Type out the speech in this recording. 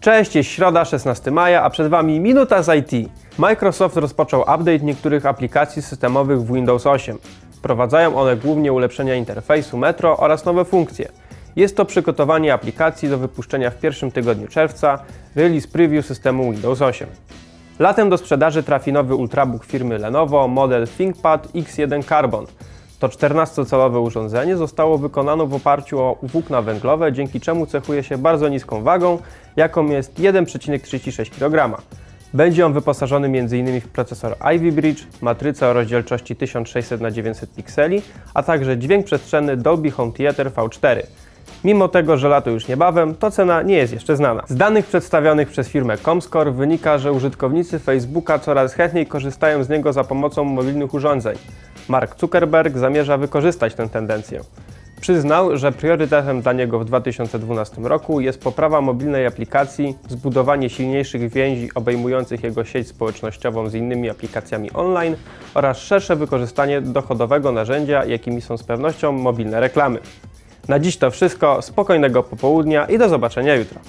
Cześć, jest środa 16 maja, a przed Wami Minuta z IT. Microsoft rozpoczął update niektórych aplikacji systemowych w Windows 8. Wprowadzają one głównie ulepszenia interfejsu Metro oraz nowe funkcje. Jest to przygotowanie aplikacji do wypuszczenia w pierwszym tygodniu czerwca, release preview systemu Windows 8. Latem do sprzedaży trafi nowy ultrabook firmy Lenovo model ThinkPad X1 Carbon. To 14-calowe urządzenie zostało wykonane w oparciu o włókna węglowe, dzięki czemu cechuje się bardzo niską wagą, jaką jest 1,36 kg. Będzie on wyposażony m.in. w procesor Ivy Bridge, matrycę o rozdzielczości 1600 x 900 pikseli, a także dźwięk przestrzenny Dolby Home Theater V4. Mimo tego, że lato już niebawem, to cena nie jest jeszcze znana. Z danych przedstawionych przez firmę Comscore wynika, że użytkownicy Facebooka coraz chętniej korzystają z niego za pomocą mobilnych urządzeń. Mark Zuckerberg zamierza wykorzystać tę tendencję. Przyznał, że priorytetem dla niego w 2012 roku jest poprawa mobilnej aplikacji, zbudowanie silniejszych więzi obejmujących jego sieć społecznościową z innymi aplikacjami online oraz szersze wykorzystanie dochodowego narzędzia, jakimi są z pewnością mobilne reklamy. Na dziś to wszystko, spokojnego popołudnia i do zobaczenia jutro.